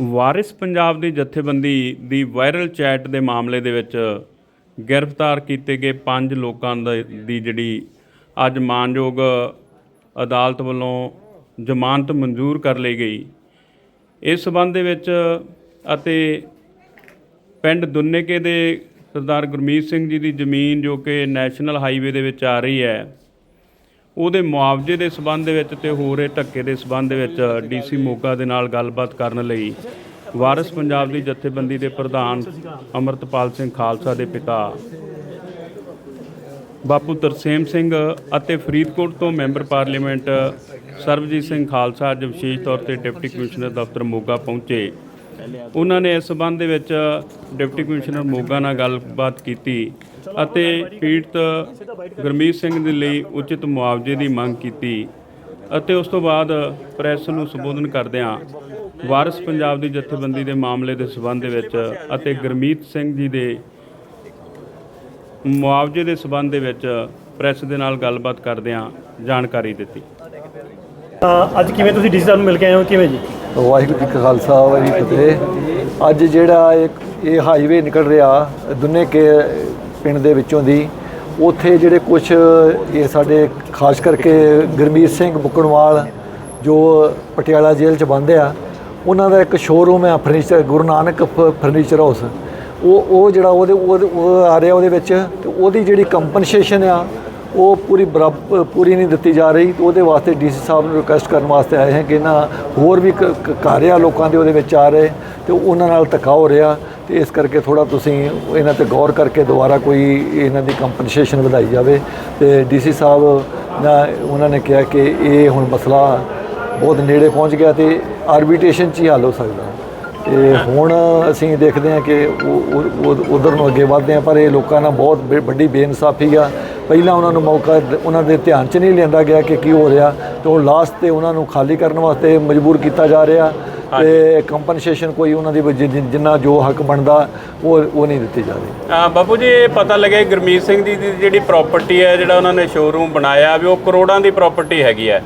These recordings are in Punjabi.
ਵਾਰਿਸ ਪੰਜਾਬ ਦੀ ਜਥੇਬੰਦੀ ਦੀ ਵਾਇਰਲ ਚੈਟ ਦੇ ਮਾਮਲੇ ਦੇ ਵਿੱਚ ਗ੍ਰਿਫਤਾਰ ਕੀਤੇ ਗਏ ਪੰਜ ਲੋਕਾਂ ਦਾ- ਦੀ ਜਿਹੜੀ ਅੱਜ ਮਾਨਯੋਗ ਅਦਾਲਤ ਵੱਲੋਂ ਜ਼ਮਾਨਤ ਮਨਜ਼ੂਰ ਕਰ ਲਈ ਗਈ। ਇਸ ਸਬੰਧ ਦੇ ਵਿੱਚ ਅਤੇ ਪਿੰਡ ਦੁੰਨੇਕੇ ਦੇ ਸਰਦਾਰ ਗੁਰਮੀਤ ਸਿੰਘ ਜੀ ਦੀ ਜ਼ਮੀਨ ਜੋ ਕਿ ਨੈਸ਼ਨਲ ਹਾਈਵੇ ਦੇ ਵਿੱਚ ਆ ਰਹੀ ਹੈ ਉਹਦੇ ਮੁਆਵਜ਼ੇ ਦੇ ਸਬੰਧ ਦੇ ਵਿੱਚ ਤੇ ਹੋ ਰਹੇ ਧੱਕੇ ਦੇ ਸਬੰਧ ਦੇ ਵਿੱਚ ਡੀਸੀ ਮੋਗਾ ਦੇ ਨਾਲ ਗੱਲਬਾਤ ਕਰਨ ਲਈ ਵਾਰਿਸ ਪੰਜਾਬ ਦੀ ਜਥੇਬੰਦੀ ਦੇ ਪ੍ਰਧਾਨ ਅਮਰਤਪਾਲ ਸਿੰਘ ਖਾਲਸਾ ਦੇ ਪਿਤਾ ਬਾਪੂ ਤਰਸੇਮ ਸਿੰਘ ਅਤੇ ਫਰੀਦਕੋਟ ਤੋਂ ਮੈਂਬਰ ਪਾਰਲੀਮੈਂਟ ਸਰਬਜੀਤ ਸਿੰਘ ਖਾਲਸਾ ਅੱਜ ਵਿਸ਼ੇਸ਼ ਤੌਰ ਤੇ ਡਿਪਟੀ ਕਮਿਸ਼ਨਰ ਦਫ਼ਤਰ ਮੋਗਾ ਪਹੁੰਚੇ। ਉਹਨਾਂ ਨੇ ਇਸ ਸਬੰਧ ਦੇ ਵਿੱਚ ਡਿਪਟੀ ਕਮਿਸ਼ਨਰ ਮੋਗਾ ਨਾਲ ਗੱਲਬਾਤ ਕੀਤੀ। ਅਤੇ ਪੀੜਤ ਗੁਰਮੀਤ ਸਿੰਘ ਦੇ ਲਈ ਉਚਿਤ ਮੁਆਵਜ਼ੇ ਦੀ ਮੰਗ ਕੀਤੀ ਅਤੇ ਉਸ ਤੋਂ ਬਾਅਦ ਪ੍ਰੈਸ ਨੂੰ ਸੰਬੋਧਨ ਕਰਦਿਆਂ ਵਾਰਿਸ ਪੰਜਾਬ ਦੀ ਜਥੇਬੰਦੀ ਦੇ ਮਾਮਲੇ ਦੇ ਸਬੰਧ ਦੇ ਵਿੱਚ ਅਤੇ ਗੁਰਮੀਤ ਸਿੰਘ ਜੀ ਦੇ ਮੁਆਵਜ਼ੇ ਦੇ ਸਬੰਧ ਦੇ ਵਿੱਚ ਪ੍ਰੈਸ ਦੇ ਨਾਲ ਗੱਲਬਾਤ ਕਰਦਿਆਂ ਜਾਣਕਾਰੀ ਦਿੱਤੀ। ਅੱਜ ਕਿਵੇਂ ਤੁਸੀਂ ਡੀਸੀ ਸਾਹਿਬ ਨੂੰ ਮਿਲ ਕੇ ਆਏ ਹੋ? ਕਿਵੇਂ ਜੀ? ਵਾਹਿਗੁਰੂ ਜੀ ਕਾ ਖਾਲਸਾ ਵਾਹਿਗੁਰੂ ਜੀ ਕੀ ਫਤਿਹ। ਅੱਜ ਜਿਹੜਾ ਇੱਕ ਇਹ ਹਾਈਵੇ ਨਿਕਲ ਰਿਹਾ ਦੁਨੇ ਕੇ ਪਿੰਡ ਦੇ ਵਿੱਚੋਂ ਦੀ। ਉੱਥੇ ਜਿਹੜੇ ਕੁਝ ਇਹ ਸਾਡੇ ਖਾਸ ਕਰਕੇ ਗੁਰਮੀਤ ਸਿੰਘ ਬੁੱਕਣਵਾਲ, ਜੋ ਪਟਿਆਲਾ ਜੇਲ੍ਹ 'ਚ ਬੰਦ ਆ, ਉਹਨਾਂ ਦਾ ਇੱਕ ਸ਼ੋਰੂਮ ਹੈ ਫਰਨੀਚਰ ਗੁਰੂ ਨਾਨਕ ਫ- ਫਰਨੀਚਰ ਹਾਊਸ ਉਹ ਉਹ ਜਿਹੜਾ ਉਹਦੇ ਉਹਦੇ- ਉਹ ਆ ਰਿਹਾ ਉਹਦੇ ਵਿੱਚ, ਤੇ ਉਹਦੀ ਜਿਹੜੀ ਕੰਪਨਸੇਸ਼ਨ ਆ ਉਹ ਪੂਰੀ ਬਰਾਬਰ ਪੂਰੀ ਨਹੀਂ ਦਿੱਤੀ ਜਾ ਰਹੀ, ਤੇ ਉਹਦੇ ਵਾਸਤੇ ਡੀਸੀ ਸਾਹਿਬ ਨੂੰ ਰਿਕੁਐਸਟ ਕਰਨ ਵਾਸਤੇ ਆਏ ਹਾਂ ਕਿ ਇਹਨਾਂ ਹੋਰ ਵੀ ਕ- ਕ- ਲੋਕਾਂ ਦੇ ਉਹਦੇ ਵਿੱਚ ਆ ਰਹੇ, ਤੇ ਉਹਨਾਂ ਨਾਲ ਧੱਕਾ ਹੋ ਰਿਹਾ, ਤੇ ਇਸ ਕਰਕੇ ਥੋੜਾ ਤੁਸੀਂ ਇਹਨਾਂ ਤੇ ਗੌਰ ਕਰਕੇ ਦੁਬਾਰਾ ਕੋਈ ਇਹਨਾਂ ਦੀ ਕੰਪਨਸੇਸ਼ਨ ਵਧਾਈ ਜਾਵੇ। ਤੇ ਡੀਸੀ ਸਾਹਿਬ ਨਾ, ਉਹਨਾਂ ਨੇ ਕਿਹਾ ਕਿ ਇਹ ਹੁਣ ਮਸਲਾ ਬਹੁਤ ਨੇੜੇ ਪਹੁੰਚ ਗਿਆ ਤੇ ਆਰਬਿਟ੍ਰੇਸ਼ਨ 'ਚ ਹੀ ਹੱਲ ਹੋ ਸਕਦਾ। ਤੇ ਹੁਣ ਅਸੀਂ ਦੇਖਦੇ ਹਾਂ ਕਿ ਉਧਰ ਨੂੰ ਅੱਗੇ ਵਧਦੇ ਹਾਂ, ਪਰ ਇਹ ਲੋਕਾਂ ਨਾਲ ਬਹੁਤ ਬ- ਵੱਡੀ ਬੇਇਨਸਾਫੀ ਆ। ਪਹਿਲਾਂ ਉਹਨਾਂ ਨੂੰ ਮੌਕਾ ਉਹਨਾਂ ਦੇ ਧਿਆਨ 'ਚ ਨਹੀਂ ਲਿਆਂਦਾ ਗਿਆ ਕਿ ਕੀ ਹੋ ਰਿਹਾ ਤੇ ਹੁਣ ਲਾਸਟ ਤੇ ਉਹਨਾਂ ਨੂੰ ਖਾਲੀ ਕਰਨ ਵਾਸਤੇ ਮਜਬੂਰ ਕੀਤਾ ਜਾ ਰਿਹਾ ਤੇ ਕੰਪਨਸੇਸ਼ਨ ਕੋਈ ਉਹਨਾਂ ਦੀ ਜਿੰਨਾ ਜੋ ਹੱਕ ਬਣਦਾ ਉਹ ਉਹ ਨਹੀਂ ਦਿੱਤੀ ਜਾ ਰਹੀ। ਬਾਪੂ ਜੀ ਇਹ ਪਤਾ ਲੱਗਿਆ ਗੁਰਮੀਤ ਸਿੰਘ ਦੀ ਜਿਹੜੀ ਪ੍ਰਾਪਰਟੀ ਹੈ ਜਿਹੜਾ ਉਹਨਾਂ ਨੇ ਸ਼ੋਰੂਮ ਬਣਾਇਆ ਵੀ ਉਹ ਕਰੋੜਾਂ ਦੀ ਪ੍ਰਾਪਰਟੀ ਹੈਗੀ ਹੈ।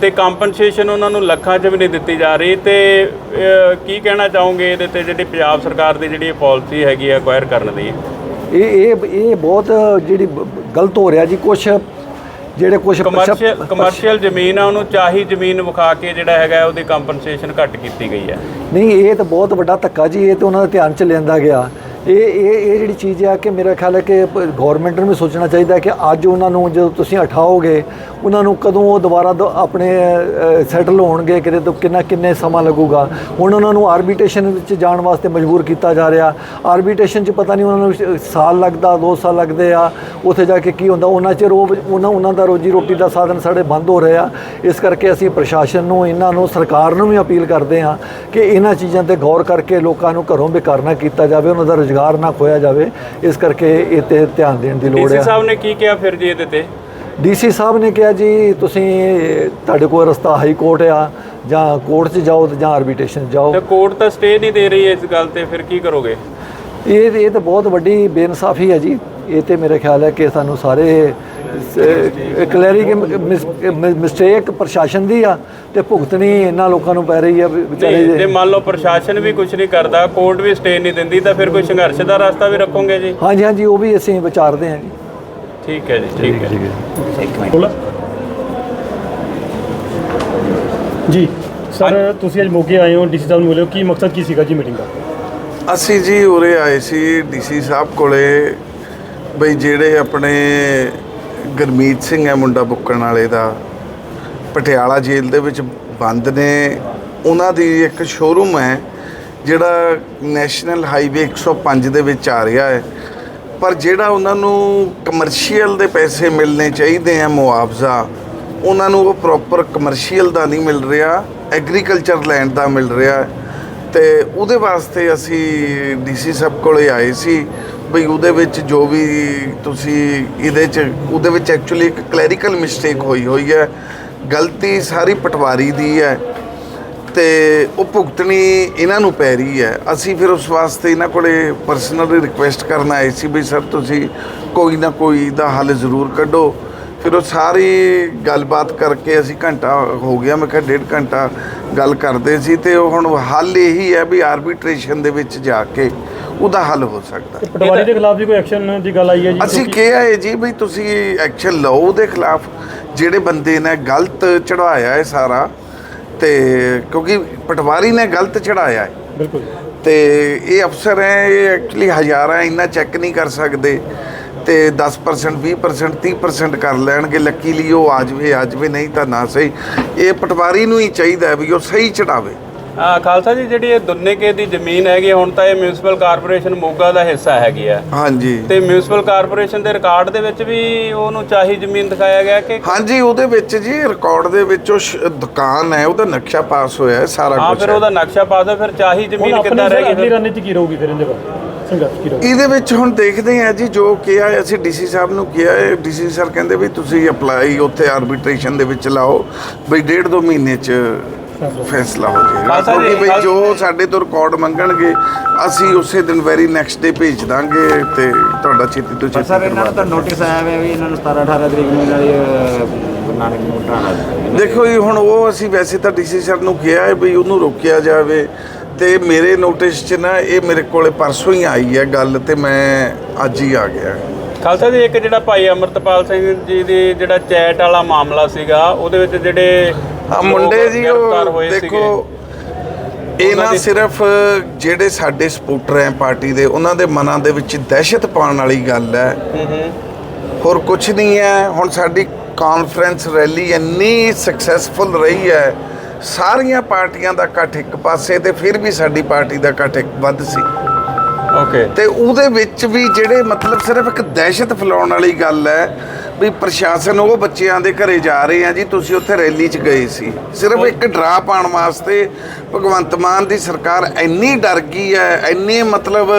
ਤੇ ਕੰਪਨਸੇਸ਼ਨ ਉਹਨਾਂ ਨੂੰ ਲੱਖਾਂ 'ਚ ਵੀ ਨਹੀਂ ਦਿੱਤੀ ਜਾ ਰਹੀ ਤੇ ਕੀ ਕਹਿਣਾ ਚਾਹੋਗੇ ਇਹਦੇ ਤੇ ਜਿਹੜੀ ਪੰਜਾਬ ਸਰਕਾਰ ਦੀ ਜਿਹੜੀ ਪਾਲਿਸੀ ਹੈਗੀ ਹੈ ਅਕਵਾਇਰ ਕਰਨ ਦੀ? ਇਹ ਇਹ ਇਹ ਬਹੁਤ ਜਿਹੜੀ ਗਲਤ ਹੋ ਰਿਹਾ ਜੀ ਕੁਝ ਜਿਹੜੇ ਕੁਝ ਕਮਰਸ਼ੀਅਲ ਕਮਰਸ਼ੀਅਲ ਜ਼ਮੀਨ ਆ ਉਹਨੂੰ ਚਾਹੀ ਜ਼ਮੀਨ ਵਿਖਾ ਕੇ ਜਿਹੜਾ ਹੈਗਾ ਉਹਦੀ ਕੰਪਨਸੇਸ਼ਨ ਘੱਟ ਕੀਤੀ ਗਈ ਹੈ। ਨਹੀਂ ਇਹ ਤਾਂ ਬਹੁਤ ਵੱਡਾ ਧੱਕਾ ਜੀ ਇਹ ਤਾਂ ਉਹਨਾਂ ਦੇ ਧਿਆਨ ਚ ਲਿਆਂਦਾ ਗਿਆ। ਇਹ ਇਹ ਇਹ ਜਿਹੜੀ ਚੀਜ਼ ਆ ਕਿ ਮੇਰਾ ਖਿਆਲ ਹੈ ਕਿ ਗਵਰਨਮੈਂਟ ਨੂੰ ਵੀ ਸੋਚਣਾ ਚਾਹੀਦਾ ਕਿ ਅੱਜ ਉਹਨਾਂ ਨੂੰ ਜਦੋਂ ਤੁਸੀਂ ਉਠਾਓਗੇ ਉਹਨਾਂ ਨੂੰ ਕਦੋਂ ਉਹ ਦੁਬਾਰਾ ਦ- ਆਪਣੇ ਸੈਟਲ ਹੋਣਗੇ, ਕਿਤੇ ਤੋਂ ਕਿੰਨਾ ਕਿੰਨੇ ਸਮਾਂ ਲੱਗੂਗਾ। ਹੁਣ ਉਹਨਾਂ ਨੂੰ ਆਰਬਿਟ੍ਰੇਸ਼ਨ ਵਿੱਚ ਜਾਣ ਵਾਸਤੇ ਮਜਬੂਰ ਕੀਤਾ ਜਾ ਰਿਹਾ। ਆਰਬਿਟ੍ਰੇਸ਼ਨ 'ਚ ਪਤਾ ਨਹੀਂ ਉਹਨਾਂ ਨੂੰ ਸਾਲ ਲੱਗਦਾ 2 ਸਾਲ ਲੱਗਦੇ ਆ। ਉੱਥੇ ਜਾ ਕੇ ਕੀ ਹੁੰਦਾ, ਉਹਨਾਂ 'ਚ ਉਹ ਉਹਨਾਂ ਉਹਨਾਂ ਦਾ ਰੋਜੀ ਰੋਟੀ ਦਾ ਸਾਧਨ ਸਾਡੇ ਬੰਦ ਹੋ ਰਹੇ। ਆ ਇਸ ਕਰਕੇ ਅਸੀਂ ਪ੍ਰਸ਼ਾਸਨ ਨੂੰ, ਇਹਨਾਂ ਨੂੰ, ਸਰਕਾਰ ਨੂੰ ਵੀ ਅਪੀਲ ਕਰਦੇ ਹਾਂ ਕਿ ਇਹਨਾਂ ਚੀਜ਼ਾਂ ਤੇ ਗੌਰ ਕਰਕੇ ਲੋਕਾਂ ਨੂੰ ਘਰੋਂ ਬੇਕਾਰ ਨਾ ਕੀਤਾ ਜਾਵੇ, ਉਹਨਾਂ ਦਾ ਰੁਜ਼ਗਾਰ ਨਾ ਖੋਇਆ ਜਾਵੇ ਇਸ ਕਰਕੇ ਇਹ ਤੇ ਧਿਆਨ ਦੇਣ ਦੀ ਲੋੜ ਡੀਸੀ ਹੈ ਸਾਹਿਬ ਨੇ ਕੀ ਕਿਹਾ ਫਿਰ ਜੀ ਇਹਦੇ ਤੇ? ਡੀਸੀ ਸਾਹਿਬ ਨੇ ਕਿਹਾ ਜੀ ਤੁਸੀਂ ਤੁਹਾਡੇ ਕੋਲ ਰਸਤਾ ਹਾਈ ਕੋਰਟ ਆ ਜਾਂ ਕੋਰਟ 'ਚ ਜਾਓ ਜਾਂ ਆਰਬਿਟ੍ਰੇਸ਼ਨ ਜਾਓ। ਤੇ ਕੋਰਟ ਤਾਂ ਸਟੇ ਨਹੀਂ ਦੇ ਰਹੀ ਇਸ ਗੱਲ ਤੇ ਫਿਰ ਕੀ ਕਰੋਗੇ? ਇਹ ਇਹ ਤਾਂ ਬਹੁਤ ਵੱਡੀ ਬੇਇਨਸਾਫੀ ਹੈ ਜੀ। ਇਹ ਤੇ ਮੇਰੇ ਖਿਆਲ ਹੈ ਕਿ ਸਾਨੂੰ ਸਾਰੇ ਕਲੈਰਿਕ ਮਿਸਟੇਕ ਪ੍ਰਸ਼ਾਸਨ ਦੀ ਆ ਤੇ ਭੁਗਤਣੀ ਇਹਨਾਂ ਲੋਕਾਂ ਨੂੰ ਪੈ ਰਹੀ ਆ ਵਿਚਾਰੇ ਨਹੀਂ ਜੇ। ਮੰਨ ਲਓ ਪ੍ਰਸ਼ਾਸਨ ਵੀ ਕੁਝ ਨਹੀਂ ਕਰਦਾ ਕੋਰਟ ਵੀ ਸਟੇ ਨਹੀਂ ਦਿੰਦੀ ਤਾਂ ਫਿਰ ਕੋਈ ਸੰਘਰਸ਼ ਦਾ ਰਸਤਾ ਵੀ ਰੱਖੋਗੇ ਜੀ? ਹਾਂਜੀ ਹਾਂਜੀ ਉਹ ਵੀ ਅਸੀਂ ਵਿਚਾਰਦੇ ਹਾਂ ਜੀ। ਠੀਕ ਹੈ ਜੀ ਠੀਕ ਹੈ। ਬੋਲਾ। ਜੀ ਸਰ ਤੁਸੀਂ ਅੱਜ ਮੋਗੇ ਆਏ ਹੋ ਡੀਸੀ ਸਾਹਿਬ ਨੂੰ ਮਿਲੇ ਹੋ ਕੀ ਮਕਸਦ ਕੀ ਸੀਗਾ ਜੀ ਮੀਟਿੰਗ ਦਾ? ਅਸੀਂ ਜੀ ਉਰੇ ਆਏ ਸੀ ਡੀਸੀ ਸਾਹਿਬ ਕੋਲੇ ਬਈ ਜਿਹੜੇ ਆਪਣੇ ਗਰਮੀਤ ਸਿੰਘ ਹੈ ਮੁੰਡਾ ਬੁੱਕਣ ਵਾਲੇ ਦਾ। ਪਟਿਆਲਾ ਜੇਲ੍ਹ ਦੇ ਵਿੱਚ ਬੰਦ ਨੇ। ਉਹਨਾਂ ਦੀ ਇੱਕ ਸ਼ੋਰੂਮ ਹੈ, ਜਿਹੜਾ ਨੈਸ਼ਨਲ ਹਾਈਵੇ 105 ਦੇ ਵਿੱਚ ਆ ਰਿਹਾ ਹੈ। ਪਰ ਜਿਹੜਾ ਉਹਨਾਂ ਨੂੰ ਕਮਰਸ਼ੀਅਲ ਦੇ ਪੈਸੇ ਮਿਲਣੇ ਚਾਹੀਦੇ ਆ ਮੁਆਵਜ਼ਾ, ਉਹਨਾਂ ਨੂੰ ਉਹ ਪ੍ਰੋਪਰ ਕਮਰਸ਼ੀਅਲ ਦਾ ਨਹੀਂ ਮਿਲ ਰਿਹਾ ਐਗਰੀਕਲਚਰ ਲੈਂਡ ਦਾ ਮਿਲ ਰਿਹਾ। ਹੈ ਤੇ ਉਹਦੇ ਵਾਸਤੇ ਅਸੀਂ ਡੀਸੀ ਸਾਹਿਬ ਕੋਲੇ ਆਏ ਸੀ ਵੀ ਉਹਦੇ ਵਿੱਚ ਜੋ ਵੀ ਤੁਸੀਂ ਇਹਦੇ ਚ, ਉਹਦੇ ਵਿੱਚ ਐਕਚੁਅਲੀ ਇੱਕ ਕਲੈਰੀਕਲ ਮਿਸਟੇਕ ਹੋਈ ਹੋਈ ਹੈ, ਗਲਤੀ ਸਾਰੀ ਪਟਵਾਰੀ ਦੀ ਹੈ ਤੇ ਉਹ ਭੁਗਤਣੀ ਇਹਨਾਂ ਨੂੰ ਪੈ ਰਹੀ ਹੈ। ਅਸੀਂ ਫਿਰ ਉਸ ਵਾਸਤੇ ਇਹਨਾਂ ਕੋਲੇ ਪਰਸਨਲੀ ਰਿਕੁਐਸਟ ਕਰਨ ਆਏ ਸੀ ਵੀ, ਸਰ, ਤੁਸੀਂ ਕੋਈ ਨਾ ਕੋਈ ਦਾ ਹੱਲ ਜ਼ਰੂਰ ਕੱਢੋ। ਫਿਰ ਉਹ ਸਾਰੀ ਗੱਲਬਾਤ ਕਰਕੇ ਅਸੀਂ ਘੰਟਾ ਹੋ ਗਿਆ ਮੈਂ ਕਿਹਾ ਡੇਢ ਘੰਟਾ ਗੱਲ ਕਰਦੇ ਸੀ ਤੇ ਉਹ ਹੁਣ ਹੱਲ ਇਹੀ ਹੈ ਵੀ ਆਰਬਿਟ੍ਰੇਸ਼ਨ ਦੇ ਵਿੱਚ ਜਾ ਕੇ ਉਹਦਾ ਹੱਲ ਹੋ ਸਕਦਾ। ਪਟਵਾਰੀ ਦੇ ਖਿਲਾਫ ਵੀ ਕੋਈ ਐਕਸ਼ਨ ਦੀ ਗੱਲ ਆਈ ਹੈ ਜੀ? ਅਸੀਂ ਕਿਹਾ ਹੈ ਜੀ ਵੀ ਤੁਸੀਂ ਐਕਸ਼ਨ ਲਓ ਉਹਦੇ ਖਿਲਾਫ ਜਿਹੜੇ ਬੰਦੇ ਨੇ ਗਲਤ ਚੜਾਇਆ ਹੈ ਸਾਰਾ ਤੇ ਕਿਉਂਕਿ ਪਟਵਾਰੀ ਨੇ ਗਲਤ ਚੜਾਇਆ ਹੈ। ਬਿਲਕੁਲ। ਤੇ ਇਹ ਅਫਸਰ ਹੈ ਇਹ ਐਕਚੁਅਲੀ ਹਜ਼ਾਰਾਂ ਇੰਨਾ ਚੈੱਕ ਨਹੀਂ ਕਰ ਸਕਦੇ। ਤੇ 10% 20% 30% ਕਰ ਲੈਣਗੇ ਲੱਕੀਲੀ ਉਹ ਆ ਜਾਵੇ ਆ ਜਾਵੇ ਨਹੀਂ ਤਾਂ ਨਾ ਸਹੀ। ਇਹ ਪਟਵਾਰੀ ਨੂੰ ਹੀ ਚਾਹੀਦਾ ਹੈ ਵੀ ਉਹ ਸਹੀ ਚੜਾਵੇ। ਆ ਖਾਲਸਾ ਜੀ ਜਿਹੜੀ ਇਹ ਦੁੰਨੇਕੇ ਦੀ ਜ਼ਮੀਨ ਹੈਗੀ ਹੁਣ ਤਾਂ ਇਹ ਮਿਊਨਿਸਪਲ ਕਾਰਪੋਰੇਸ਼ਨ ਮੋਗਾ ਦਾ ਹਿੱਸਾ ਹੈਗੀ ਆ। ਹਾਂਜੀ। ਤੇ ਮਿਊਨਿਸਪਲ ਕਾਰਪੋਰੇਸ਼ਨ ਦੇ ਰਿਕਾਰਡ ਦੇ ਵਿੱਚ ਵੀ ਉਹਨੂੰ ਚਾਹੀ ਜ਼ਮੀਨ ਦਿਖਾਇਆ ਗਿਆ ਕਿ ਹਾਂਜੀ ਉਹਦੇ ਵਿੱਚ ਜੀ ਰਿਕਾਰਡ ਦੇ ਵਿੱਚ ਉਹ ਦੁਕਾਨ ਹੈ ਉਹਦਾ ਨਕਸ਼ਾ ਪਾਸ ਹੋਇਆ ਹੈ ਸਾਰਾ ਹਾਂ ਕੁਝ ਫਿਰ ਉਹਦਾ ਨਕਸ਼ਾ ਪਾਸ ਹੈ ਫਿਰ ਚਾਹੀ ਜ਼ਮੀਨ ਕਿੱਦਾਂ ਸਰ ਰਹਿ ਗਈ ਅਗਲੀ? ਰਣਨੀਤੀ ਕੀ ਰਹੂਗੀ ਫਿਰ ਇਹਦੇ ਬਾਰੇ? ਸੰਘਰਸ਼ ਕੀ ਰਹੂਗਾ? ਇਹਦੇ ਵਿੱਚ ਹੁਣ ਦੇਖਦੇ ਹਾਂ ਜੀ ਜੋ ਕਿਹਾ ਅਸੀਂ ਡੀਸੀ ਸਾਹਿਬ ਨੂੰ ਕਿਹਾ ਹੈ ਡੀਸੀ ਸਰ ਕਹਿੰਦੇ ਵੀ ਤੁਸੀਂ ਅਪਲਾਈ ਉੱਥੇ ਆਰਬਿਟ੍ਰੇਸ਼ਨ ਦੇ ਵਿੱਚ ਲਾਓ ਬਈ ਡੇਢ ਦੋ ਮਹੀਨੇ ਚ ਫੈਸਲਾ ਹੋ ਜਾਏਗਾ। ਜੀ, ਕਿਉਂਕਿ ਬਈ ਖਾਲ- ਜੋ ਸਾਡੇ ਤੋਂ ਰਿਕਾਰਡ ਮੰਗਣਗੇ ਅਸੀਂ ਉਸੇ ਦਿਨ ਵੈਰੀ ਨੈਕਸਟ ਡੇ ਭੇਜ ਦਾਂਗੇ ਤੇ ਤੁਹਾਡਾ ਛੇਤੀ ਤੋਂ ਛੇਤੀ ਸਰ ਇਹਨਾਂ ਨੂੰ ਤਾਂ ਨੋਟਿਸ ਆਇਆ ਹੋਇਆ ਵੀ ਇਹਨਾਂ ਨੂੰ 17 18 ਤਰੀਕ ਨੂੰ ਇਹਨਾਂ ਦੀ ਨਾਨਕ ਨੂੰ ਦੇਖੋ ਜੀ ਹੁਣ ਉਹ ਅਸੀਂ ਵੈਸੇ ਤਾਂ ਡੀਸੀ ਸਰ ਨੂੰ ਕਿਹਾ ਹੈ ਵੀ ਉਹਨੂੰ ਰੋਕਿਆ ਜਾਵੇ। ਤੇ ਮੇਰੇ ਨੋਟਿਸ 'ਚ ਨਾ ਇਹ ਮੇਰੇ ਕੋਲੇ ਪਰਸੋਂ ਹੀ ਆਈ ਹੈ ਗੱਲ ਤੇ ਮੈਂ ਅੱਜ ਹੀ ਆ ਗਿਆ। ਖਾਲਸਾ ਜੀ ਇੱਕ ਜਿਹੜਾ ਭਾਈ ਅਮਰਤਪਾਲ ਸਿੰਘ ਜੀ ਦੀ ਜਿਹੜਾ ਚੈਟ ਵਾਲਾ ਮਾਮਲਾ ਸੀਗਾ ਉਹਦੇ ਵਿੱਚ ਜਿਹੜੇ ਆ ਮੁੰਡੇ ਜੀ ਉਹ। ਦੇਖੋ ਇਹ ਨਾ ਸਿਰਫ ਜਿਹੜੇ ਸਾਡੇ ਸਪੋਰਟਰ ਹੈ ਪਾਰਟੀ ਦੇ ਉਹਨਾਂ ਦੇ ਮਨਾਂ ਦੇ ਵਿੱਚ ਦਹਿਸ਼ਤ ਪਾਉਣ ਵਾਲੀ ਗੱਲ ਹੂੰ ਹੋਰ ਕੁਝ ਨਹੀਂ ਹੈ ਹੁਣ ਸਾਡੀ ਕਾਨਫਰੰਸ ਰੈਲੀ ਇੰਨੀ ਸਕਸੈਸਫੁਲ ਰਹੀ ਹੈ ਸਾਰੀਆਂ ਪਾਰਟੀਆਂ ਦਾ ਇਕੱਠ ਇੱਕ ਪਾਸੇ ਤੇ ਫਿਰ ਵੀ ਸਾਡੀ ਪਾਰਟੀ ਦਾ ਇਕੱਠ ਇੱਕ ਵੱਧ ਸੀ। ਓਕੇ ਤੇ ਉਹਦੇ ਵਿੱਚ ਵੀ ਜਿਹੜੇ ਮਤਲਬ ਸਿਰਫ ਇੱਕ ਦਹਿਸ਼ਤ ਫੈਲਾਉਣ ਵਾਲੀ ਗੱਲ ਹੈ ਵੀ ਪ੍ਰਸ਼ਾਸਨ ਉਹ ਬੱਚਿਆਂ ਦੇ ਘਰੇ ਜਾ ਰਹੇ ਆ ਜੀ ਤੁਸੀਂ ਉੱਥੇ ਰੈਲੀ 'ਚ ਗਏ ਸੀ। ਸਿਰਫ ਇੱਕ ਡਰਾ ਪਾਉਣ ਵਾਸਤੇ ਭਗਵੰਤ ਮਾਨ ਦੀ ਸਰਕਾਰ ਇੰਨੀ ਡਰ ਗਈ ਹੈ ਇੰਨੇ ਮਤਲਬ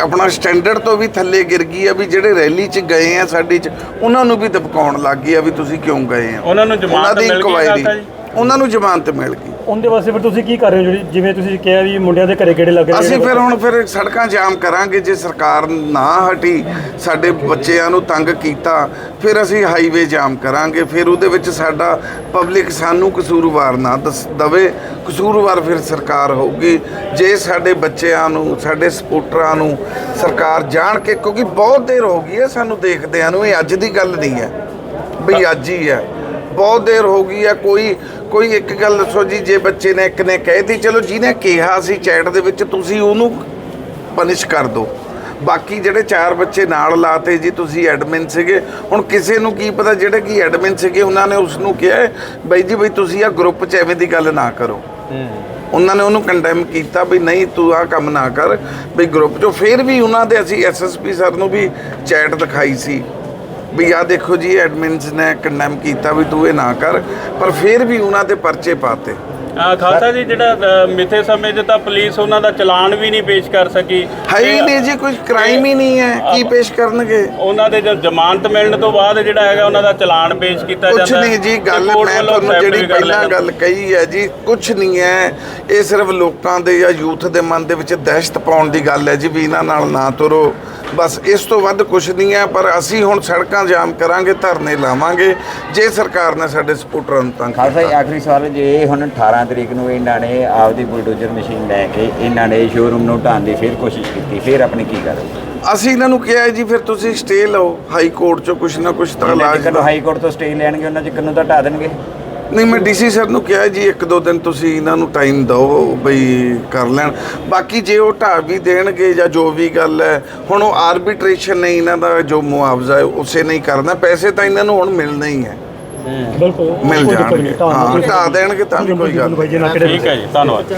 ਆਪਣਾ ਸਟੈਂਡਰਡ ਤੋਂ ਵੀ ਥੱਲੇ ਗਿਰ ਗਈ ਹੈ ਵੀ ਜਿਹੜੇ ਰੈਲੀ 'ਚ ਗਏ ਆ ਸਾਡੀ 'ਚ ਉਹਨਾਂ ਨੂੰ ਵੀ ਦਬਕਾਉਣ ਲੱਗ ਗਈ ਆ ਵੀ ਤੁਸੀਂ ਕਿਉਂ ਗਏ ਆ। ਉਹਨਾਂ ਨੂੰ ਜ਼ਮਾਨਤ ਮਿਲ ਗਈ ਜੀ? ਉਹਨਾਂ ਨੂੰ ਜ਼ਮਾਨਤ ਮਿਲ ਗਈ। ਉਹਦੇ ਵਾਸਤੇ ਫਿਰ ਤੁਸੀਂ ਕੀ ਕਰ ਰਹੇ ਹੋ? ਜਿਹੜੀ ਜਿਵੇਂ ਤੁਸੀਂ ਕਿਹਾ ਵੀ ਮੁੰਡਿਆਂ ਦੇ ਘਰੇ ਗੇੜੇ ਲੱਗ ਰਹੇ ਅਸੀਂ ਫਿਰ ਹੁਣ ਫਿਰ ਸੜਕਾਂ ਜਾਮ ਕਰਾਂਗੇ ਜੇ ਸਰਕਾਰ ਨਾ ਹਟੀ ਸਾਡੇ ਬੱਚਿਆਂ ਨੂੰ ਤੰਗ ਕੀਤਾ ਫਿਰ ਅਸੀਂ ਹਾਈਵੇ ਜਾਮ ਕਰਾਂਗੇ ਫਿਰ ਉਹਦੇ ਵਿੱਚ ਸਾਡਾ ਪਬਲਿਕ ਸਾਨੂੰ ਕਸੂਰਵਾਰ ਨਾ ਦੱਸ ਦਵੇ ਕਸੂਰਵਾਰ ਫਿਰ ਸਰਕਾਰ ਹੋਊਗੀ। ਜੇ ਸਾਡੇ ਬੱਚਿਆਂ ਨੂੰ ਸਾਡੇ ਸਪੋਰਟਰਾਂ ਨੂੰ ਸਰਕਾਰ ਜਾਣ ਕੇ ਕਿਉਂਕਿ ਬਹੁਤ ਦੇਰ ਹੋ ਗਈ ਹੈ ਸਾਨੂੰ ਦੇਖਦਿਆਂ ਨੂੰ ਇਹ ਅੱਜ ਦੀ ਗੱਲ ਨਹੀਂ ਹੈ ਬਈ ਅੱਜ ਹੀ ਹੈ। ਬਹੁਤ ਦੇਰ ਹੋ ਗਈ ਹੈ ਕੋਈ ਕੋਈ ਇੱਕ ਗੱਲ ਦੱਸੋ ਜੀ, ਜੇ ਬੱਚੇ ਨੇ ਇੱਕ ਨੇ ਕਹਿਤੀ, ਚਲੋ ਜਿਹਨੇ ਕਿਹਾ ਸੀ ਚੈਟ ਦੇ ਵਿੱਚ, ਤੁਸੀਂ ਉਹਨੂੰ ਪਨਿਸ਼ ਕਰ ਦਿਓ। ਬਾਕੀ ਜਿਹੜੇ ਚਾਰ ਬੱਚੇ ਨਾਲ ਲਾਤੇ ਜੀ, ਤੁਸੀਂ ਐਡਮਿਨ ਸੀਗੇ, ਹੁਣ ਕਿਸੇ ਨੂੰ ਕੀ ਪਤਾ ਜਿਹੜੇ ਕੀ ਐਡਮਿਨ ਸੀਗੇ, ਉਹਨਾਂ ਨੇ ਉਸ ਨੂੰ ਕਿਹਾ, ਬਾਈ ਜੀ, ਬਈ ਤੁਸੀਂ ਆ ਗਰੁੱਪ 'ਚ ਐਵੇਂ ਦੀ ਗੱਲ ਨਾ ਕਰੋ। ਉਹਨਾਂ ਨੇ ਉਹਨੂੰ ਕੰਡੈਮ ਕੀਤਾ ਵੀ ਨਹੀਂ, ਤੂੰ ਆਹ ਕੰਮ ਨਾ ਕਰ ਵੀ ਗਰੁੱਪ 'ਚੋਂ ਫਿਰ ਵੀ ਉਹਨਾਂ ਦੇ ਅਸੀਂ ਐਸਐਸਪੀ ਸਰ ਨੂੰ ਵੀ ਚੈਟ ਦਿਖਾਈ ਸੀ। ਵੀ ਆ ਦੇਖੋ ਜੀ ਐਡਮਿਨਸ ਨੇ ਕੰਡੈਮ ਕੀਤਾ ਵੀ ਤੂੰ ਇਹ ਨਾ ਕਰ ਪਰ ਫਿਰ ਵੀ ਉਹਨਾਂ ਤੇ ਪਰਚੇ ਪਾਤੇ। ਆ ਖਾਲਸਾ ਜੀ ਜਿਹੜਾ ਮਿੱਥੇ ਸਮੇਂ 'ਚ ਤਾਂ ਪੁਲਿਸ ਉਹਨਾਂ ਦਾ ਚਲਾਨ ਵੀ ਨਹੀਂ ਪੇਸ਼ ਕਰ ਸਕੀ। ਹੈ ਨਹੀਂ ਜੀ ਕੋਈ ਕ੍ਰਾਈਮ ਹੀ ਨਹੀਂ ਹੈ। ਕੀ ਪੇਸ਼ ਕਰਨਗੇ? ਉਹਨਾਂ ਦੇ ਜਦ ਜ਼ਮਾਨਤ ਮਿਲਣ ਤੋਂ ਬਾਅਦ ਜਿਹੜਾ ਹੈਗਾ ਉਹਨਾਂ ਦਾ ਚਲਾਨ ਪੇਸ਼ ਕੀਤਾ ਜਾਂਦਾ ਹੈ। ਨਹੀਂ ਜੀ ਗੱਲ ਮੈਂ ਤੁਹਾਨੂੰ ਜਿਹੜੀ ਪਹਿਲਾਂ। ਗੱਲ ਕਹੀ ਹੈ ਜੀ ਕੁਛ ਨਹੀਂ ਹੈ। ਇਹ ਸਿਰਫ ਲੋਕਾਂ ਦੇ ਜਾਂ ਯੂਥ ਦੇ ਮਨ ਦੇ ਵਿੱਚ ਦਹਿਸ਼ਤ ਪਾਉਣ ਦੀ ਗੱਲ ਹੈ ਜੀ ਵੀ ਇਹਨਾਂ ਨਾਲ ਨਾ ਤੁਰੋ। ਬਸ ਇਸ ਤੋਂ ਵੱਧ ਕੁਛ ਨਹੀਂ ਹੈ ਪਰ ਅਸੀਂ ਹੁਣ ਸੜਕਾਂ ਜਾਮ ਕਰਾਂਗੇ ਧਰਨੇ ਲਾਵਾਂਗੇ ਜੇ ਸਰਕਾਰ ਨੇ ਸਾਡੇ ਸਪੋਰਟਰਾਂ ਨੂੰ ਤੰਗ ਖਾਲਸਾ ਜੀ ਆਖਰੀ ਸਵਾਲ ਜੇ ਹੁਣ 18 ਤਰੀਕ ਨੂੰ ਇਹਨਾਂ ਨੇ ਆਪਦੀ ਬੁਲਡੋਜ਼ਰ ਮਸ਼ੀਨ ਲੈ ਕੇ ਇਹਨਾਂ ਨੇ ਸ਼ੋਰੂਮ ਨੂੰ ਢਾਣ ਦੀ ਫਿਰ ਕੋਸ਼ਿਸ਼ ਕੀਤੀ ਫਿਰ ਆਪਣੀ ਕੀ ਕਰੋਗੇ ਅਸੀਂ ਇਹਨਾਂ ਨੂੰ ਕਿਹਾ ਜੀ ਫਿਰ ਤੁਸੀਂ ਸਟੇ ਲਓ ਹਾਈ ਕੋਰਟ ਚੋਂ ਕੁਛ ਨਾ ਕੁਛ ਤਾਂ ਇਲਾਜ ਹਾਈ ਕੋਰਟ ਤੋਂ ਸਟੇ ਲੈਣਗੇ ਉਹਨਾਂ ਚ ਨੂੰ ਤਾਂ ਢਾ ਦੇਣਗੇ? ਨਹੀਂ ਮੈਂ ਡੀਸੀ ਸਰ ਨੂੰ ਕਿਹਾ ਜੀ ਇੱਕ ਦੋ ਦਿਨ ਤੁਸੀਂ ਇਹਨਾਂ ਨੂੰ ਟਾਈਮ ਦਿਓ ਬਈ ਕਰ ਲੈਣ। ਬਾਕੀ ਜੇ ਉਹ ਢਾਹ ਵੀ ਦੇਣਗੇ ਜਾਂ ਜੋ ਵੀ ਗੱਲ ਹੈ ਹੁਣ ਉਹ ਆਰਬਿਟ੍ਰੇਸ਼ਨ ਨੇ ਇਹਨਾਂ ਦਾ ਜੋ ਮੁਆਵਜ਼ਾ ਹੈ ਉਸੇ ਨਹੀਂ ਕਰਨਾ। ਪੈਸੇ ਤਾਂ ਇਹਨਾਂ ਨੂੰ ਹੁਣ ਮਿਲਣੇ ਹੀ ਹੈ। ਬਿਲਕੁਲ ਮਿਲ ਨਹੀਂ, ਜਾਣਗੇ ਹਾਂ। ਢਾਹ ਦੇਣਗੇ ਤਾਂ ਵੀ ਕੋਈ ਗੱਲ ਨਾ ਕਿਹੜੇ ਠੀਕ ਹੈ ਜੀ ਧੰਨਵਾਦ।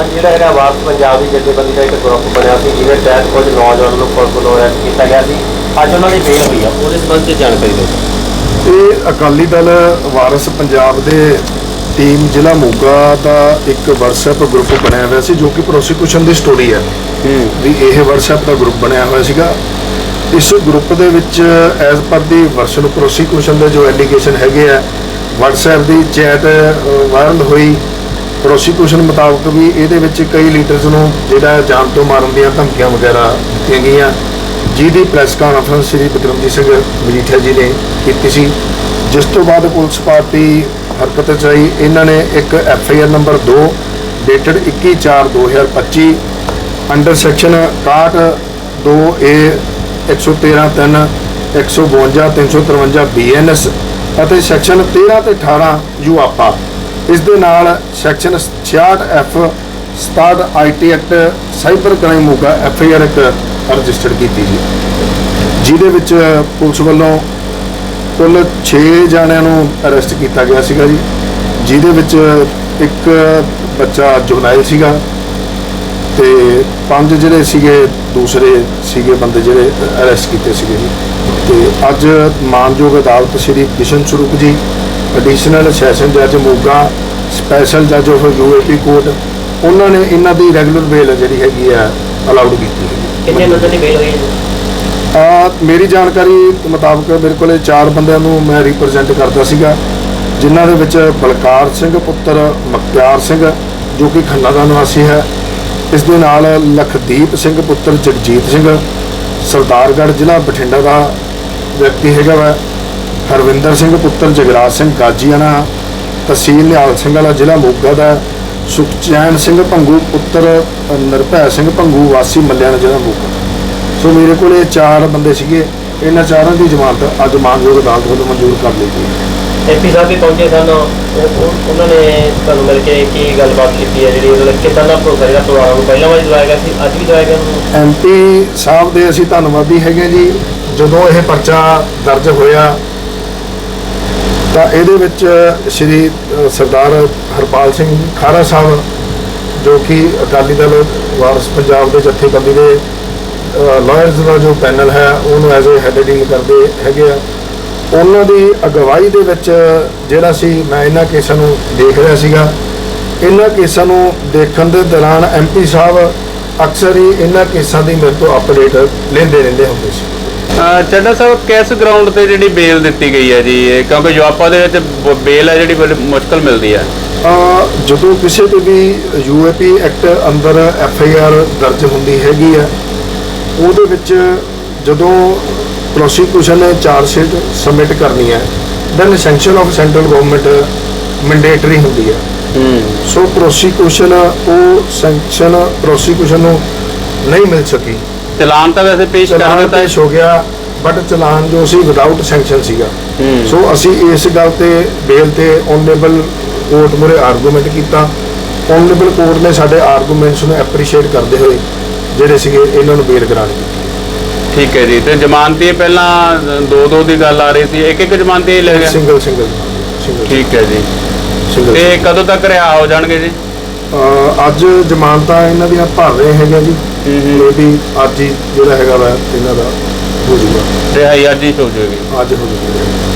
ਅੱਜ ਜਿਹੜਾ ਹੈਗਾ ਆਵਾਜ਼ ਪੰਜਾਬ ਦੀ ਜਥੇਬੰਦੀ ਦਾ ਇੱਕ ਗਰੁੱਪ ਬਣਿਆ ਸੀ ਜਿਹਦੇ ਤਹਿਤ ਕੁਝ ਨੌਜਵਾਨਾਂ ਨੂੰ ਪੁਲਿਸ ਵੱਲੋਂ ਅਰੈਸਟ ਕੀਤਾ ਗਿਆ ਸੀ। ਅੱਜ ਉਹਨਾਂ ਦੀ ਬੇਲ ਹੋਈ ਆ। ਉਹਦੇ ਸੰਬੰਧ 'ਚ ਜਾਣਕਾਰੀ ਦਿਓ। ਇਹ ਅਕਾਲੀ ਦਲ ਵਾਰਸ ਪੰਜਾਬ ਦੇ ਟੀਮ ਜ਼ਿਲ੍ਹਾ ਮੋਗਾ ਦਾ ਇੱਕ WhatsApp ਗਰੁੱਪ ਬਣਿਆ ਹੋਇਆ ਸੀ ਜੋ ਕਿ ਪ੍ਰੋਸੀਕਿਊਸ਼ਨ ਦੀ ਸਟੋਰੀ ਹੈ। ਵੀ ਇਹ WhatsApp ਦਾ ਗਰੁੱਪ ਬਣਿਆ ਹੋਇਆ ਸੀਗਾ। ਇਸ ਗਰੁੱਪ ਦੇ ਵਿੱਚ ਐਜ਼ ਪਰ ਦੀ ਵਰਸ਼ਨ ਪ੍ਰੋਸੀਕਿਊਸ਼ਨ ਦੇ ਜੋ ਐਲੀਗੇਸ਼ਨ ਹੈਗੇ ਆ WhatsApp ਦੀ ਚੈਟ ਵਾਇਰਲ ਹੋਈ। ਪ੍ਰੋਸੀਕਿਊਸ਼ਨ ਮੁਤਾਬਕ ਵੀ ਇਹਦੇ ਵਿੱਚ ਕਈ ਲੀਡਰਸ ਨੂੰ ਜਿਹੜਾ ਜਾਨ ਤੋਂ ਮਾਰਨ ਦੀਆਂ ਧਮਕੀਆਂ ਵਗੈਰਾ ਦਿੱਤੀਆਂ ਗਈਆਂ। ਜਿਹਦੀ ਪ੍ਰੈਸ ਕਾਨਫਰੰਸ ਸ੍ਰੀ ਬਿਕਰਮਜੀਤ ਸਿੰਘ ਮਜੀਠੀਆ ਜੀ ਨੇ ਕੀਤੀ ਸੀ। ਜਿਸ ਤੋਂ ਬਾਅਦ ਪੁਲਿਸ ਪਾਰਟੀ ਹਰਕਤ 'ਚ ਆਈ। ਇਹਨਾਂ ਨੇ ਇੱਕ F I R number 2 dated 21/4/2025 under section 61 2 A 113 3 152 353 BNS ਅਤੇ ਸੈਕਸ਼ਨ 13 ਤੇ 18 ਯੂਆਪਾ ਇਸ ਦੇ ਨਾਲ section 66 F 67 IT act cyber crime Moga F I R ਇੱਕ ਰਜਿਸਟਰਡ ਕੀਤੀ ਜੀ ਜਿਹਦੇ ਵਿੱਚ ਪੁਲਿਸ ਵੱਲੋਂ ਕੁੱਲ 6 ਜਣਿਆਂ ਨੂੰ ਅਰੈਸਟ ਕੀਤਾ ਗਿਆ ਸੀਗਾ ਜੀ। ਜਿਹਦੇ ਵਿੱਚ ਇੱਕ ਬੱਚਾ ਜੁਵਨਾਈਲ ਸੀਗਾ ਤੇ ਪੰਜ ਜਿਹੜੇ ਸੀਗੇ, ਦੂਸਰੇ ਸੀਗੇ ਬੰਦੇ ਜਿਹੜੇ ਅਰੈਸਟ ਕੀਤੇ ਸੀਗੇ ਜੀ। ਤੇ ਅੱਜ ਮਾਨਯੋਗ ਅਦਾਲਤ ਸ੍ਰੀ ਕਿਸ਼ਨ ਸਰੂਪ ਜੀ ਐਡੀਸ਼ਨਲ ਸੈਸ਼ਨ ਜੱਜ ਮੋਗਾ ਸਪੈਸ਼ਲ ਜੱਜ ਆਫ ਯੂਏਪੀ ਕੋਰਟ ਉਹਨਾਂ ਨੇ ਇਹਨਾਂ ਦੀ ਰੈਗੂਲਰ ਬੇਲ ਜਿਹੜੀ ਹੈਗੀ ਆ ਅਲਾਉਡ ਕੀਤੀ ਹੈ। ਕਿੰਨੇ ਬੰਦੇ ਦੀ ਬੇਲ ਹੋਈ ਹੈ ਜੀ? ਆ ਮੇਰੀ ਜਾਣਕਾਰੀ ਮੁਤਾਬਕ ਮੇਰੇ ਕੋਲੇ ਚਾਰ ਬੰਦਿਆਂ ਨੂੰ ਮੈਂ ਰਿਪਰੈਜ਼ੈਂਟ ਕਰਦਾ ਸੀਗਾ ਜਿਨ੍ਹਾਂ ਦੇ ਵਿੱਚ ਬਲਕਾਰ ਸਿੰਘ ਪੁੱਤਰ ਮਖਤਿਆਰ ਸਿੰਘ ਜੋ ਕਿ ਖੰਨਾ ਦਾ ਨਿਵਾਸੀ ਹੈ। ਇਸ ਦੇ ਨਾਲ ਲਖਦੀਪ ਸਿੰਘ ਪੁੱਤਰ ਜਗਜੀਤ ਸਿੰਘ ਸਰਦਾਰਗੜ੍ਹ ਜ਼ਿਲ੍ਹਾ ਬਠਿੰਡਾ ਦਾ ਵਿਅਕਤੀ ਹੈਗਾ ਵਾ। ਹਰਵਿੰਦਰ ਸਿੰਘ ਪੁੱਤਰ ਜਗਰਾਜ ਸਿੰਘ ਗਾਜੀਆਣਾ ਤਹਿਸੀਲ ਨਿਹਾਲ ਸਿੰਘ ਵਾਲਾ ਜ਼ਿਲ੍ਹਾ ਮੋਗਾ ਦਾ। ਸੁਖਚੈਨ ਸਿੰਘ ਭੰਗੂ ਪੁੱਤਰ ਨਿਰਭੈ ਸਿੰਘ ਭੰਗੂ ਵਾਸੀ ਮੱਲਿਆਣਾ ਜ਼ਿਲ੍ਹਾ ਮੋਗਾ ਸੋ ਮੇਰੇ ਕੋਲ ਇਹ ਚਾਰ ਬੰਦੇ ਸੀਗੇ। ਇਹਨਾਂ ਚਾਰਾਂ ਦੀ ਜ਼ਮਾਨਤ ਅੱਜ ਮਾਨਯੋਗ ਅਦਾਲਤ ਵੱਲੋਂ ਮਨਜ਼ੂਰ ਕਰ ਲਈ ਗਈ। ਹੈ ਐਮਪੀ ਸਾਹਿਬ ਵੀ ਪਹੁੰਚੇ ਸਨ। ਉਹ- ਉਹ- ਉਹਨਾਂ ਨੇ ਤੁਹਾਨੂੰ ਮਿਲ ਕੇ ਕੀ ਗੱਲਬਾਤ ਕੀਤੀ ਹੈ? ਜਿਹੜੀ ਮਤਲਬ ਕਿੱਦਾਂ ਦਾ ਭਰੋਸਾ ਜਿਹੜਾ ਪਰਿਵਾਰਾਂ ਨੂੰ? ਪਹਿਲਾਂ ਵਾਰੀ ਦਵਾਇਆ ਗਿਆ ਸੀ ਅੱਜ ਵੀ ਦਵਾਇਆ ਗਿਆ ਉਹਨਾਂ ਐਮਪੀ ਸਾਹਿਬ ਦੇ ਅਸੀਂ ਧੰਨਵਾਦੀ ਹੈਗੇ ਜੀ। ਜਦੋਂ ਇਹ ਪਰਚਾ ਦਰਜ ਹੋਇਆ ਤਾਂ ਇਹਦੇ ਵਿੱਚ ਸ਼੍ਰੀ ਸਰਦਾਰ ਹਰਪਾਲ ਸਿੰਘ ਖਾਰਾ ਸਾਹਿਬ, ਜੋ ਕਿ ਅਕਾਲੀ ਦਲ ਵਾਰਸ ਪੰਜਾਬ ਦੇ ਜਥੇਬੰਦੀ ਦੇ ਲਾਇਰਸ ਦਾ ਜੋ ਪੈਨਲ ਹੈ, ਉਹਨੂੰ ਐਜ਼ ਅ ਹੈਡ ਡੀਲ ਕਰਦੇ ਹੈਗੇ ਆ। ਉਹਨਾਂ ਦੀ ਅਗਵਾਈ ਦੇ ਵਿੱਚ ਜਿਹੜਾ ਸੀ, ਮੈਂ ਇਹਨਾਂ ਕੇਸਾਂ ਨੂੰ ਦੇਖ ਰਿਹਾ ਸੀਗਾ। ਇਹਨਾਂ ਕੇਸਾਂ ਨੂੰ ਦੇਖਣ ਦੇ ਦੌਰਾਨ ਐਮਪੀ ਸਾਹਿਬ ਅਕਸਰ ਹੀ ਇਹਨਾਂ ਕੇਸਾਂ ਦੀ ਮੇਰੇ ਤੋਂ ਅਪਡੇਟ ਲੈਂਦੇ ਰਹਿੰਦੇ ਹੁੰਦੇ ਸੀ। ਚੱਡਾ ਸਾਹਿਬ ਕਿਸ ਗਰਾਊਂਡ ਤੇ ਜਿਹੜੀ ਬੇਲ ਦਿੱਤੀ ਗਈ ਹੈ ਜੀ? ਇਹ ਕਿਉਂਕਿ ਜਵਾਪਾ ਦੇ ਵਿੱਚ ਬ- ਬੇਲ ਹੈ ਜਿਹੜੀ ਬੜੀ ਮੁਸ਼ਕਲ ਮਿਲਦੀ ਹੈ। ਜਦੋਂ ਕਿਸੇ ਤੇ ਵੀ ਯੂਏਪੀ ਐਕਟ ਅੰਦਰ ਐਫ ਆਈ ਆਰ ਦਰਜ ਹੁੰਦੀ ਹੈਗੀ ਆ ਉਹਦੇ ਵਿੱਚ ਜਦੋਂ ਪ੍ਰੋਸੀਕਿਊਸ਼ਨ ਨੇ ਚਾਰਜ ਸ਼ੀਟ ਸਬਮਿਟ ਕਰਨੀ ਹੈ then sanction of central government mandatory ਹੁੰਦੀ ਹੈ। ਸੋ ਪ੍ਰੋਸੀਕਿਊਸ਼ਨ ਉਹ ਸੈਂਕਸ਼ਨ ਪ੍ਰੋਸੀਕਿਊਸ਼ਨ ਨੂੰ ਨਹੀਂ ਮਿਲ ਸਕੀ। ਚਲਾਨ ਤਾਂ ਵੈਸੇ ਪੇਸ਼ ਕਰ ਚਲਾਨ ਦਿੱਤਾ ਪੇਸ਼ ਹੋ ਗਿਆ ਬਟ ਚਲਾਨ ਜੋ ਸੀ ਵਿਦਆਊਟ ਸੈਂਕਸ਼ਨ ਸੀਗਾ। ਸੋ ਅਸੀਂ ਇਸ ਗੱਲ ਤੇ ਬੇਲ ਤੇ ਓਨਰੇਬਲ ਕੋਰਟ ਮੁਰੇ ਆਰਗੂਮੈਂਟ ਕੀਤਾ। ਓਨਰੇਬਲ ਕੋਰਟ ਨੇ ਸਾਡੇ ਆਰਗੂਮੈਂਟਸ ਨੂੰ ਐਪਰੀਸ਼ੀਏਟ ਕਰਦੇ ਹੋਏ ਜਿਹੜੇ ਸੀਗੇ ਇਹਨਾਂ ਨੂੰ ਬੇਲ ਗ੍ਰਾਂਟ ਕੀਤੀ ਠੀਕ ਹੈ ਜੀ ਤੇ ਜ਼ਮਾਨਤੀ ਪਹਿਲਾਂ ਦੋ ਦੋ ਦੀ ਗੱਲ ਆ ਰਹੀ ਸੀ ਇੱਕ ਇੱਕ ਜ਼ਮਾਨਤੀ ਲੈ ਗਿਆ? ਸਿੰਗਲ ਸਿੰਗਲ ਸਿੰਗਲ ਠੀਕ ਹੈ ਜੀ। ਸਿੰਗਲ ਤੇ ਕਦੋਂ ਤੱਕ ਰਿਹਾ ਹੋ ਜਾਣਗੇ ਜੀ? ਅੱਜ ਜ਼ਮਾਨਤਾਂ ਇਹਨਾਂ ਦੀਆਂ ਭਰ ਰਹੇ ਹੈਗੇ ਜੀ। ਵੀ ਅੱਜ ਹੀ ਜਿਹੜਾ ਹੈਗਾ ਵਾ ਇਹਨਾਂ ਦਾ ਹੋ ਜੂਗਾ ਰਿਹਾਈ ਅੱਜ ਹੀ ਹੋ ਜਾਏਗੀ। ਅੱਜ ਹੋ ਜੂਗਾ